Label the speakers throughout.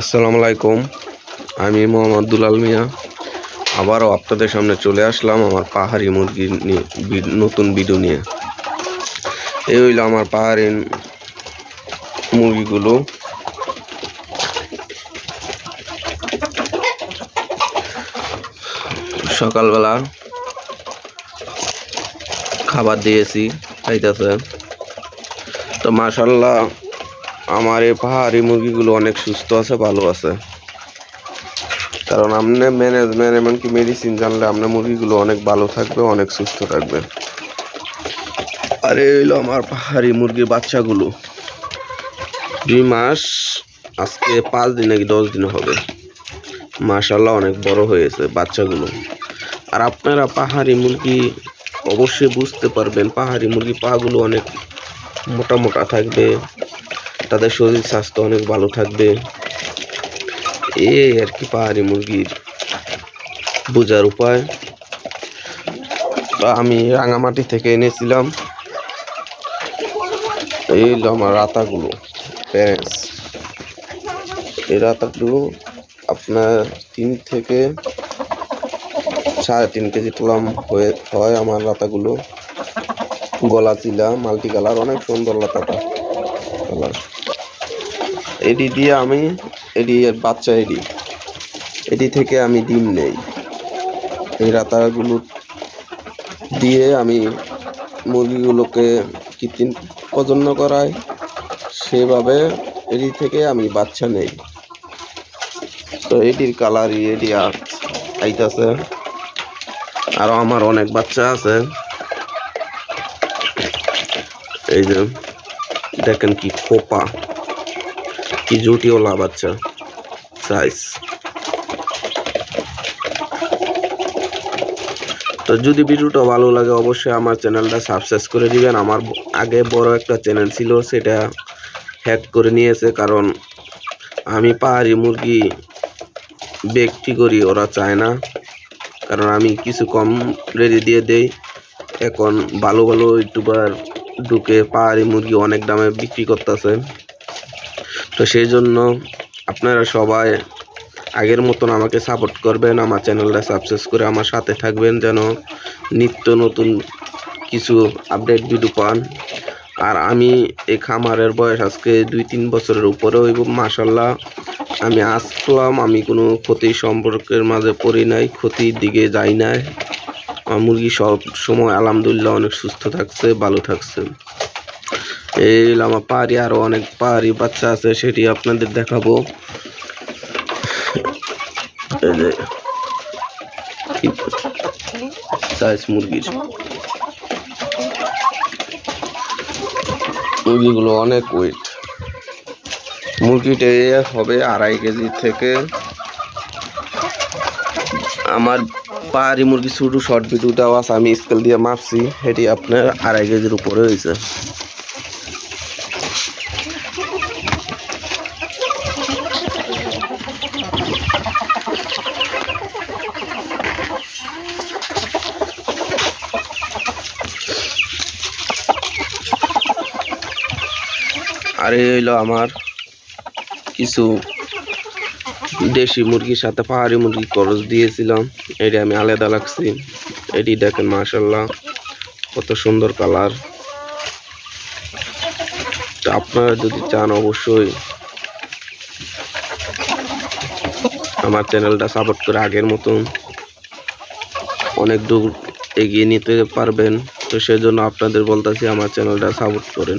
Speaker 1: আসসালামু আলাইকুম। আমি মোহাম্মদ দুলাল মিয়া। আবারও আপনাদের সামনে চলে আসলাম আমার পাহাড়ি মুরগি নিয়ে নতুন ভিডিও নিয়ে। এই হইল আমার পাহাড়ি মুরগিগুলো। সকালবেলা খাবার দিয়েছি খাইতেছে তো মাশাল্লাহ আমার এই পাহাড়ি মুরগিগুলো অনেক সুস্থ আছে, ভালো আছে। কারণ আপনি ম্যানেজমেন্ট এমনকি মেডিসিন জানলে আপনার মুরগিগুলো অনেক ভালো থাকবে, অনেক সুস্থ থাকবে। আর এই আমার পাহাড়ি মুরগির বাচ্চাগুলো। দুই মাস, আজকে পাঁচ দিন নাকি দশ দিন হবে। মাশাল্লাহ অনেক বড় হয়েছে বাচ্চাগুলো। আর আপনারা পাহাড়ি মুরগি অবশ্যই বুঝতে পারবেন, পাহাড়ি মুরগি পাগুলো অনেক মোটা মোটা থাকবে। তাদের শরীর স্বাস্থ্য অনেক ভালো থাকবে। এই আর কি পাহাড়ি মুরগির বোঝার উপায়। আমি রাঙামাটি থেকে এনেছিলাম। এই হলো আমার রাতাগুলো প্যারেন্টস এই রাতাগুলো আপনার তিন থেকে সাড়ে তিন কেজি টলাম হয়ে, হয় আমার রাতাগুলো। গলা চিলা, মাল্টি কালার, অনেক সুন্দর লাতাটা কালার। এডি দিয়ে আমি এর বাচ্চা এডি। এডি থেকে আমি ডিম নেই। এই রাতাগুলো দিয়ে আমি মুরগিগুলোকে কৃত্রিম প্রজন্ম করাই। সেভাবে এডি থেকে আমি বাচ্চা নেই। তো এটির কালারই, এডি আর আইতাছে। আরও আমার অনেক বাচ্চা আছে। এই যে, দেখেন কি খোপা। কি জুটিওলা বাচ্চা। সাইজ তো যদি ভিডিওটা ভালো লাগে, অবশ্যই আমার চ্যানেলটা সাবস্ক্রাইব করে দিবেন। আমার আগে বড় একটা চ্যানেল ছিল, সেটা হ্যাক করে নিয়েছে, কারণ আমি পাহাড়ি মুরগি বিক্রি করি, ওরা চায় না। কারণ আমি কিছু কম রেডি দিয়ে দেই। এখন ভালো ভালো ইউটিউবার ঢুকে পাহাড়ি মুরগি অনেক দামে বিক্রি করতেছে। তো সেই জন্য আপনারা সবাই আগের মতন আমাকে সাপোর্ট করবেন, আমার চ্যানেলটা সাবস্ক্রাইব করে আমার সাথে থাকবেন যেন নিত্য নতুন কিছু আপডেট ভিডিও পান। আর আমি এই খামারের বয়স আজকে দুই তিন বছরের উপরে হইব মাসাল্লাহ আমি আসলাম, আমি কোনো ক্ষতি সম্পর্কের মাঝে পড়ি নাই, ক্ষতির দিকে যাই নাই। আমার মুরগি সব সময় আলহামদুলিল্লাহ অনেক সুস্থ থাকছে, ভালো থাকছে। এই আমার পাহাড়ি আরও অনেক পাহাড়ি বাচ্চা আছে, সেটি আপনাদের দেখাবো। এই যে সাইজ মুরগির। মুরগিগুলো অনেক ওয়েট মুরগিটা হবে আড়াই কেজি থেকে আমার পাহাড়ি মুরগি ছোটো শর্ট ভিডিওটাও আছে, আমি স্কেল দিয়ে মাপছি এটি আপনার আড়াই কেজির উপরে হয়েছে। আর এই হইল আমার কিছু দেশি মুরগির সাথে পাহাড়ি মুরগি খরচ দিয়েছিলাম। এটি আমি আলাদা লাগছি। এটি দেখেন মাশাল্লাহ কত সুন্দর কালার। আপনারা যদি চান অবশ্যই আমার চ্যানেলটা সাপোর্ট করে আগের মতন অনেক দূর এগিয়ে নিতে পারবেন। তো সেজন্য আপনাদের বলতেছি আমার চ্যানেলটা সাপোর্ট করেন।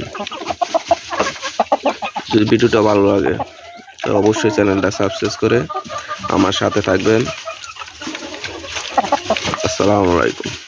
Speaker 1: যদি ভিডিওটা ভালো লাগে, তো অবশ্যই চ্যানেলটা সাবস্ক্রাইব করে আমার সাথে থাকবেন। আসসালামু আলাইকুম।